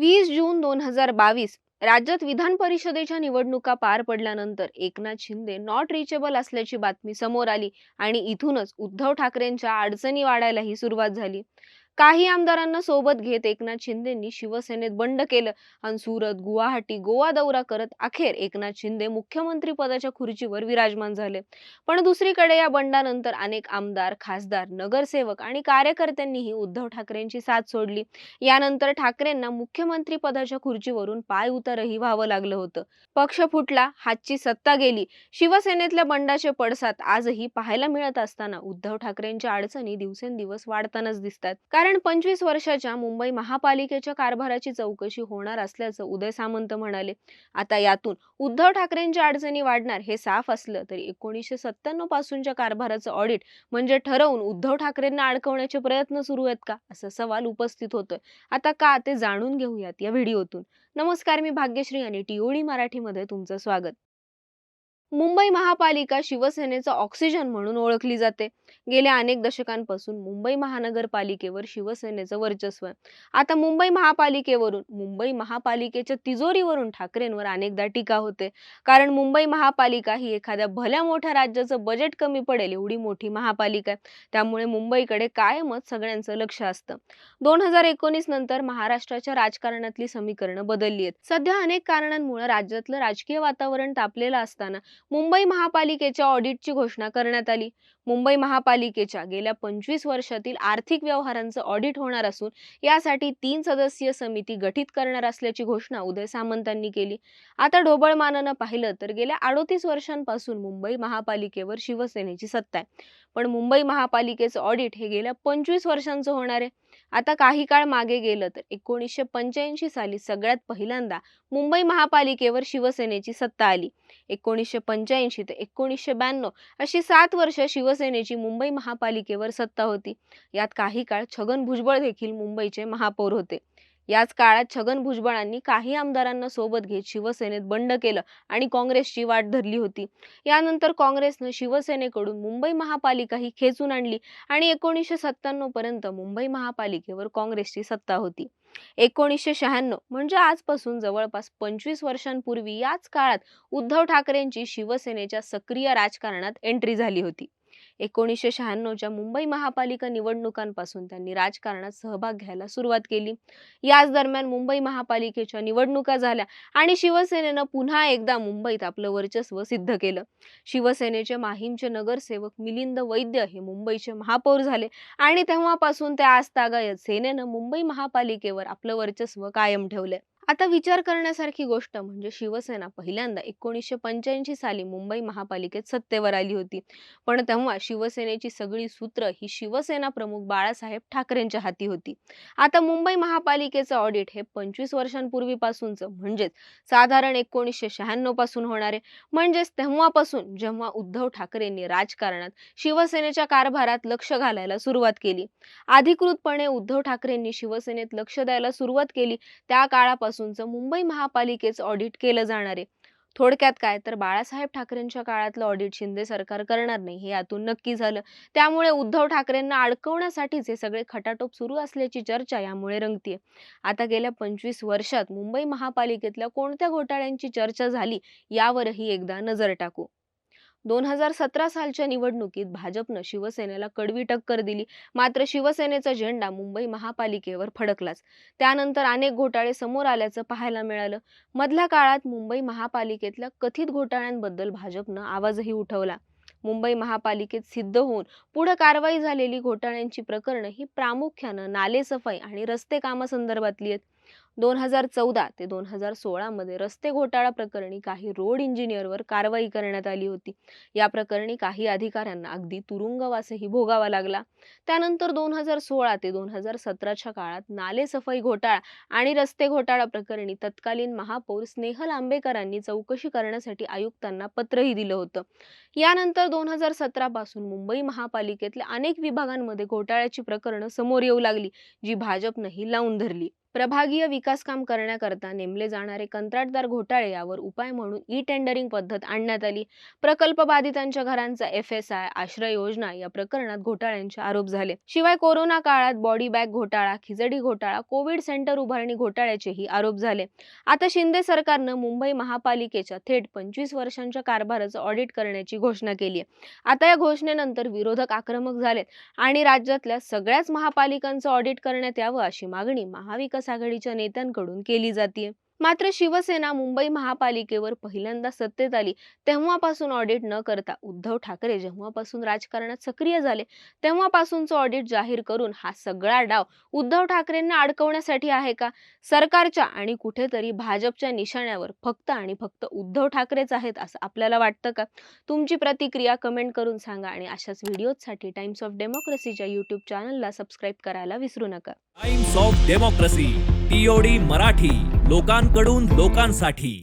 वीस जून दोन हजार बावीस राज्यात विधान परिषदेच्या निवडणुका पार पडल्यानंतर एकनाथ शिंदे नॉट रिचेबल असल्याची बातमी समोर आली आणि इथूनच उद्धव ठाकरेंच्या अडचणी वाढायलाही सुरुवात झाली. काही आमदारांना सोबत घेत एकनाथ शिंदेंनी शिवसेनेत बंड केलं आणि सुरत गुवाहाटी गोवा दौरा करत अखेर एकनाथ शिंदे मुख्यमंत्री पदाच्या खुर्चीवर विराजमान झाले. पण दुसरीकडे या बंडानंतर अनेक आमदार खासदार नगरसेवक आणि कार्यकर्त्यांनीही उद्धव ठाकरेंची साथ सोडली. यानंतर ठाकरेंना मुख्यमंत्री पदाच्या खुर्चीवरून पाय उतारही व्हावं लागलं होतं. पक्ष फुटला हातची सत्ता गेली. शिवसेनेतल्या बंडाचे पडसाद आजही पाहायला मिळत असताना उद्धव ठाकरेंच्या अडचणी दिवसेंदिवस वाढतानाच दिसतात. कारण पंचवीस वर्षाच्या मुंबई महापालिकेच्या कारभाराची चौकशी होणार असल्याचं उदय सामंत म्हणाले. आता यातून उद्धव ठाकरेंच्या अडचणी वाढणार हे साफ असलं तरी एकोणीसशे सत्त्याण्णव पासूनच्या कारभाराचं ऑडिट म्हणजे ठरवून उद्धव ठाकरेंना अडकवण्याचे प्रयत्न सुरू आहेत का? असा सवाल उपस्थित होतोय. आता का ते जाणून घेऊयात या व्हिडिओतून. नमस्कार मी भाग्यश्री आणि टीओडी मराठीमध्ये तुमचं स्वागत. मुंबई महापालिका शिवसेनेचा ऑक्सिजन म्हणून ओळखली जाते. गेल्या अनेक दशकांपासून मुंबई महानगरपालिकेवर शिवसेनेचं वर्चस्व आहे. आता मुंबई महापालिकेवरून मुंबई महापालिकेच्या तिजोरीवरून ठाकरेंवर अनेकदा टीका होते. कारण मुंबई महापालिका ही एखाद्या भल्या मोठ्या राज्याचं बजेट कमी पडेल एवढी मोठी महापालिका आहे. त्यामुळे मुंबईकडे कायमच सगळ्यांचं लक्ष असतं. दोन हजार एकोणीस नंतर महाराष्ट्राच्या राजकारणातली समीकरणं बदलली आहेत. सध्या अनेक कारणांमुळे राज्यातलं राजकीय वातावरण तापलेलं असताना मुंबई महापालिकेच्या ऑडिटची घोषणा करण्यात आली. मुंबई महापालिकेच्या गेल्या पंचवीस वर्षातील आर्थिक व्यवहारांचं ऑडिट होणार असून यासाठी तीन सदस्यीय समिती गठीत करणार असल्याची घोषणा उदय सामंतांनी केली. आता ढोबळमानानं पाहिलं तर गेल्या अडोतीस वर्षांपासून मुंबई महापालिकेवर शिवसेनेची सत्ता आहे. पण मुंबई महापालिकेचं ऑडिट हे गेल्या पंचवीस वर्षांचं होणार आहे. आता काही काळ मागे गेलं तर एकोणीसशे पंच्याऐंशी साली सगळ्यात पहिल्यांदा मुंबई महापालिकेवर शिवसेनेची सत्ता आली. एकोणीसशे पंच्याऐंशी ते एकोणीसशे ब्याण्णव अशी सात वर्ष शिवसेनेची मुंबई महापालिकेवर सत्ता होती. यात काही काळ छगन भुजबळ देखील मुंबईचे महापौर होते. याच काळात छगन भुजबळांनी काही आमदारांना सोबत घेत शिवसेनेत बंड केलं आणि काँग्रेसची वाट धरली होती. यानंतर काँग्रेसनं शिवसेनेकडून मुंबई महापालिका ही खेचून आणली आणि एकोणीसशे सत्त्याण्णव पर्यंत मुंबई महापालिकेवर काँग्रेसची सत्ता होती. एकोणीसशे शहाण्णव म्हणजे आजपासून जवळपास पंचवीस वर्षांपूर्वी याच काळात उद्धव ठाकरेंची शिवसेनेच्या सक्रिय राजकारणात एंट्री झाली होती. एकोणीसशे शहाण्णवच्या मुंबई महापालिका निवडणुकांपासून त्यांनी राजकारणात सहभाग घ्यायला सुरुवात केली. याच दरम्यान मुंबई महापालिकेच्या निवडणुका झाल्या आणि शिवसेनेनं पुन्हा एकदा मुंबईत आपलं वर्चस्व सिद्ध केलं. शिवसेनेचे माहीमचे नगरसेवक मिलिंद वैद्य हे मुंबईचे महापौर झाले आणि तेव्हापासून ते आजतागायत सेनेनं मुंबई महापालिकेवर आपलं वर्चस्व कायम ठेवलंय. आता विचार करण्यासारखी गोष्ट म्हणजे शिवसेना पहिल्यांदा एकोणीसशे पंच्याऐंशी साली मुंबई महापालिकेत सत्तेवर आली होती. पण तेव्हा शिवसेनेची सगळी सूत्र ही शिवसेना प्रमुख बाळासाहेब ठाकरेंच्या हाती होती. आता मुंबई महापालिकेचं ऑडिट हे पंचवीस वर्षांपूर्वीपासूनचं म्हणजेच साधारण एकोणीसशे शहाण्णवपासून होणारे म्हणजेच तेव्हापासून जेव्हा उद्धव ठाकरेंनी राजकारणात शिवसेनेच्या कारभारात लक्ष घालायला सुरुवात केली. अधिकृतपणे उद्धव ठाकरेंनी शिवसेनेत लक्ष द्यायला सुरुवात केली. त्या काळापासून काळापासूनच मुंबई महापालिकेचं ऑडिट केलं जाणार आहे. थोडक्यात काय? तर बाळासाहेब ठाकरेंच्या काळातलं ऑडिट शिंदे सरकार करणार नाही हे यातून नक्की झालं. त्यामुळे उद्धव ठाकरेंना अडकवण्यासाठीच हे सगळे खटाटोप सुरू असल्याची चर्चा यामुळे रंगतीये. आता गेल्या पंचवीस वर्षात मुंबई महापालिकेतल्या कोणत्या घोटाळ्यांची चर्चा झाली यावरही एकदा नजर टाकू. दोन हजार सतरा सालच्या निवडणुकीत भाजपनं शिवसेनेला कडवी टक्कर दिली. मात्र शिवसेनेचा झेंडा मुंबई महापालिकेवर फडकलाच. त्यानंतर अनेक घोटाळे समोर आल्याचं पाहायला मिळालं. मधल्या काळात मुंबई महापालिकेतल्या कथित घोटाळ्यांबद्दल भाजपनं आवाजही उठवला. मुंबई महापालिकेत सिद्ध होऊन पुढे कारवाई झालेली घोटाळ्यांची प्रकरणं ही प्रामुख्यानं नालेसफाई आणि रस्ते कामासंदर्भातली आहेत. दोन हजार चौदा ते दोन हजार सोळामध्ये रस्ते घोटाळा प्रकरणी काही रोड इंजिनियरवर कारवाई करण्यात आली होती. या प्रकरणी काही अधिकाऱ्यांना अगदी तुरुंगवासही भोगावा लागला. त्यानंतर दोन हजार सोळा ते दोन हजार सतराच्या काळात नालेसफाई घोटाळा आणि रस्ते घोटाळा प्रकरणी तत्कालीन महापौर स्नेहल आंबेकरांनी चौकशी करण्यासाठी आयुक्तांना पत्रही दिलं होतं. यानंतर दोन हजार सतरा पासून मुंबई महापालिकेतल्या अनेक विभागांमध्ये घोटाळ्याची प्रकरणं समोर येऊ लागली जी भाजपनंही लावून धरली. प्रभागीय विकास काम करण्याकरता नेमले जाणारे कंत्राटदार घोटाळे यावर उपाय म्हणून ई टेंडरिंग पद्धत आणण्यात आली. प्रकल्प बाधितांच्या घरांचा एफ एस आय आश्रय योजना या प्रकरणात घोटाळ्यांचे आरोप झाले. शिवाय कोरोना काळात बॉडी बॅग घोटाळा खिचडी घोटाळा कोविड सेंटर उभारणी घोटाळ्याचेही आरोप झाले. आता शिंदे सरकारनं मुंबई महापालिकेच्या थेट पंचवीस वर्षांच्या कारभाराचं ऑडिट करण्याची घोषणा केली आहे. आता या घोषणेनंतर विरोधक आक्रमक झालेत आणि राज्यातल्या सगळ्याच महापालिकांचं ऑडिट करण्यात यावं अशी मागणी महाविकास आघाडीच्या नेत्यांकडून केली जाते मात्र शिवसेना मुंबई महापालिकेवर पहिल्यांदा सत्तेत आली. तेव्हापासून ऑडिट न करता उद्धव ठाकरे जेव्हापासून राजकारणात सक्रिय झाले तेव्हापासूनचं ऑडिट जाहीर करून हा सगळा डाव उद्धव ठाकरेंना अडकवण्यासाठी आहे का? सरकारच्या आणि कुठेतरी भाजपच्या निशाण्यावर फक्त आणि फक्त उद्धव ठाकरेच आहेत असं आपल्याला वाटतं का? तुमची प्रतिक्रिया कमेंट करून सांगा आणि अशाच व्हिडिओजसाठी टाइम्स ऑफ डेमोक्रेसीच्या यूट्यूब चॅनलला सबस्क्राईब करायला विसरू नका. Times of Democracy TOD Marathi लोकांकडून लोकांसाठी.